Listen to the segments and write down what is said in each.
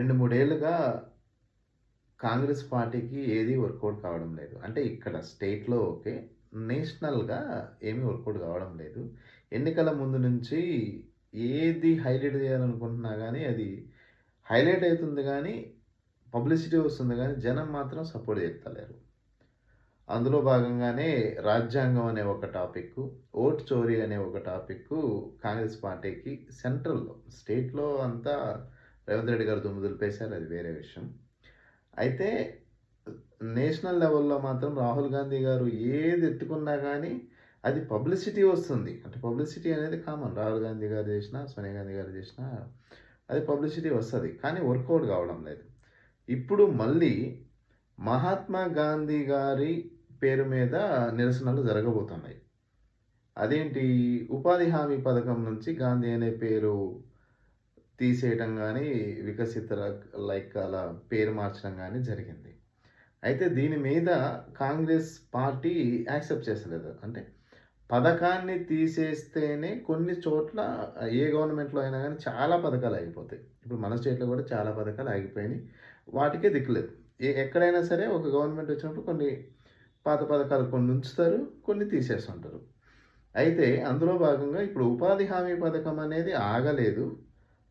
రెండు మూడేళ్ళుగా కాంగ్రెస్ పార్టీకి ఏది వర్కౌట్ కావడం లేదు. అంటే ఇక్కడ స్టేట్లో ఓకే నేషనల్గా ఏమీ వర్కౌట్ కావడం లేదు. ఎన్నికల ముందు నుంచి ఏది హైలైట్ చేయాలనుకుంటున్నా కానీ అది హైలైట్ అవుతుంది కానీ పబ్లిసిటీ వస్తుంది కానీ జనం మాత్రం సపోర్ట్ చేస్తలేరు. అందులో భాగంగానే రాజ్యాంగం అనే ఒక టాపిక్ ఓట్ చోరీ అనే ఒక టాపిక్ కాంగ్రెస్ పార్టీకి సెంట్రల్లో స్టేట్లో అంతా రేవంత్ రెడ్డి గారు దుమ్ము దులిపేశారు అది వేరే విషయం. అయితే నేషనల్ లెవెల్లో మాత్రం రాహుల్ గాంధీ గారు ఏది ఎత్తుకున్నా కానీ అది పబ్లిసిటీ వస్తుంది. అంటే పబ్లిసిటీ అనేది కామన్. రాహుల్ గాంధీ గారు చేసినా సోనియా గాంధీ గారు చేసినా అది పబ్లిసిటీ వస్తుంది. కానీ వర్కౌట్ కావడం లేదు. ఇప్పుడు మళ్ళీ మహాత్మా గాంధీ గారి పేరు మీద నిరసనలు జరగబోతున్నాయి. అదేంటి? ఉపాధి హామీ పథకం నుంచి గాంధీ అనే పేరు తీసేయటం కానీ వికసిత లైక్ అలా పేరు మార్చడం కానీ జరిగింది. అయితే దీని మీద కాంగ్రెస్ పార్టీ యాక్సెప్ట్ చేస్తలేదు. అంటే పథకాన్ని తీసేస్తేనే కొన్ని చోట్ల ఏ గవర్నమెంట్లో అయినా కానీ చాలా పథకాలు ఆగిపోతాయి. ఇప్పుడు మన స్టేట్లో కూడా చాలా పథకాలు ఆగిపోయినాయి. వాటికే దిక్కులేదు. ఏ ఎక్కడైనా సరే ఒక గవర్నమెంట్ వచ్చినప్పుడు కొన్ని పాత పథకాలు కొన్ని ఉంచుతారు కొన్ని తీసేస్తుంటారు. అయితే అందులో భాగంగా ఇప్పుడు ఉపాధి హామీ పథకం అనేది ఆగలేదు.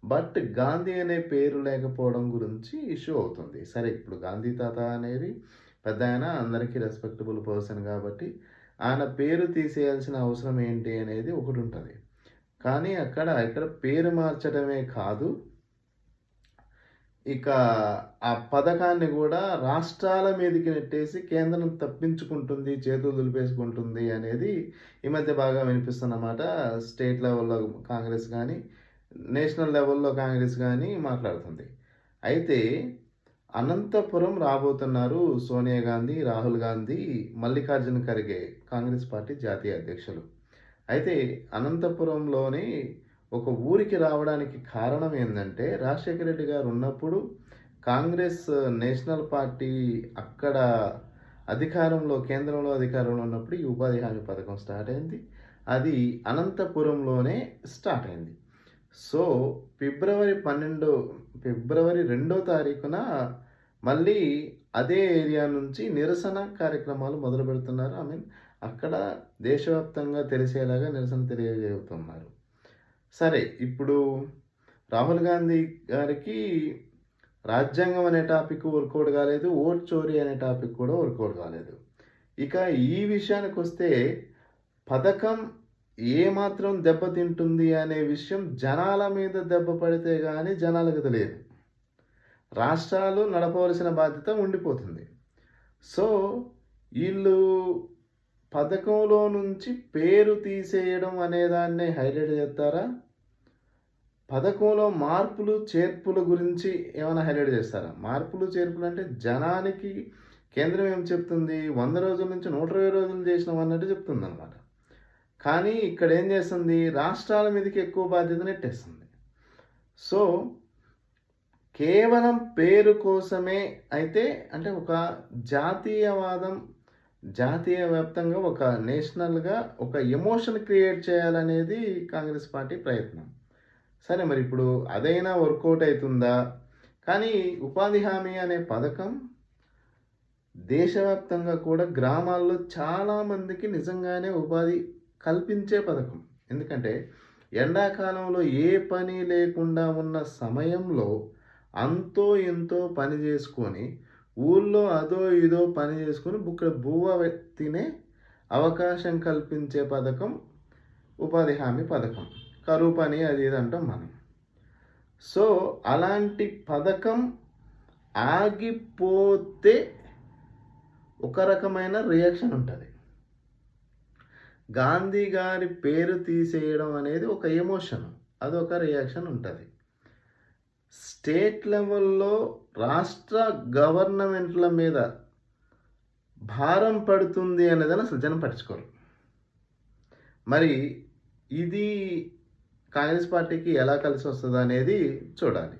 బట్ గాంధీ అనే పేరు లేకపోవడం గురించి ఇష్యూ అవుతుంది. సరే ఇప్పుడు గాంధీ తాత అనేది పెద్ద ఆయన అందరికీ రెస్పెక్టబుల్ పర్సన్ కాబట్టి ఆయన పేరు తీసేయాల్సిన అవసరం ఏంటి అనేది ఒకటి ఉంటుంది. కానీ అక్కడ ఇక్కడ పేరు మార్చడమే కాదు ఇక ఆ పథకాన్ని కూడా రాష్ట్రాల మీదకి నెట్టేసి కేంద్రం తప్పించుకుంటుంది చేతులు దులిపేసుకుంటుంది అనేది ఈ మధ్య బాగా వినిపిస్తున్నమాట స్టేట్ లెవెల్లో కాంగ్రెస్ కానీ నేషనల్ లెవెల్లో కాంగ్రెస్ కానీ మాట్లాడుతుంది. అయితే అనంతపురం రాబోతున్నారు సోనియా గాంధీ రాహుల్ గాంధీ మల్లికార్జున ఖర్గే కాంగ్రెస్ పార్టీ జాతీయ అధ్యక్షులు. అయితే అనంతపురంలోని ఒక ఊరికి రావడానికి కారణం ఏంటంటే రాజశేఖర రెడ్డి గారు ఉన్నప్పుడు కాంగ్రెస్ నేషనల్ పార్టీ అక్కడ అధికారంలో కేంద్రంలో అధికారంలో ఉన్నప్పుడు ఈ ఉపాధి హామీ పథకం స్టార్ట్ అయింది. అది అనంతపురంలోనే స్టార్ట్ అయింది. సో ఫిబ్రవరి పన్నెండు ఫిబ్రవరి రెండో తారీఖున మళ్ళీ అదే ఏరియా నుంచి నిరసన కార్యక్రమాలు మొదలు పెడుతున్నారు. ఐ మీన్ అక్కడ దేశవ్యాప్తంగా తెలిసేలాగా నిరసన తెలియజేస్తున్నారు. సరే ఇప్పుడు రాహుల్ గాంధీ గారికి రాజ్యాంగం అనే టాపిక్ వర్కౌట్ కాలేదు ఓట్ చోరీ అనే టాపిక్ కూడా వర్కౌట్ కాలేదు. ఇక ఈ విషయానికి వస్తే పథకం ఏమాత్రం దెబ్బతింటుంది అనే విషయం జనాల మీద దెబ్బ పడితే కానీ జనాలకు తెలియదు. రాష్ట్రాలు నడపవలసిన బాధ్యత ఉండిపోతుంది. సో వీళ్ళు పథకంలో నుంచి పేరు తీసేయడం అనేదాన్ని హైలైట్ చేస్తారా? పథకంలో మార్పులు చేర్పుల గురించి ఏమైనా హైలైట్ చేస్తారా? మార్పులు చేర్పులు అంటే జనానికి కేంద్రం ఏం చెప్తుంది? వంద రోజుల నుంచి నూట ఇరవై రోజులు చేసినాం అన్నట్టు చెప్తుంది అనమాట కానీ ఇక్కడ ఏం చేస్తుంది? రాష్ట్రాల మీదకి ఎక్కువ బాధ్యత నెట్టేస్తుంది. సో కేవలం పేరు కోసమే అయితే అంటే ఒక జాతీయవాదం జాతీయ వ్యాప్తంగా ఒక నేషనల్గా ఒక ఎమోషన్ క్రియేట్ చేయాలనేది కాంగ్రెస్ పార్టీ ప్రయత్నం. సరే మరి ఇప్పుడు అదైనా వర్కౌట్ అవుతుందా? కానీ ఉపాధి హామీ అనే పథకం దేశవ్యాప్తంగా కూడా గ్రామాల్లో చాలామందికి నిజంగానే ఉపాధి కల్పించే పథకం. ఎందుకంటే ఎండాకాలంలో ఏ పని లేకుండా ఉన్న సమయంలో అంతో ఎంతో పని చేసుకొని ఊళ్ళో అదో ఇదో పని చేసుకొని ఇక్కడ భూవ వ్యక్తినే అవకాశం కల్పించే పథకం ఉపాధి హామీ పథకం. కరువు పని అది ఇది అంటాం మనం. సో అలాంటి పథకం ఆగిపోతే ఒక రకమైన రియాక్షన్ ఉంటుంది. గాంధీ గారి పేరు తీసేయడం అనేది ఒక ఎమోషన్ అదొక రియాక్షన్ ఉంటుంది. స్టేట్ లెవెల్లో రాష్ట్ర గవర్నమెంట్ల మీద భారం పడుతుంది అనేది అసలు జనం పట్టించుకోరు. మరి ఇది కాంగ్రెస్ పార్టీకి ఎలా కలిసి వస్తుంది అనేది చూడాలి.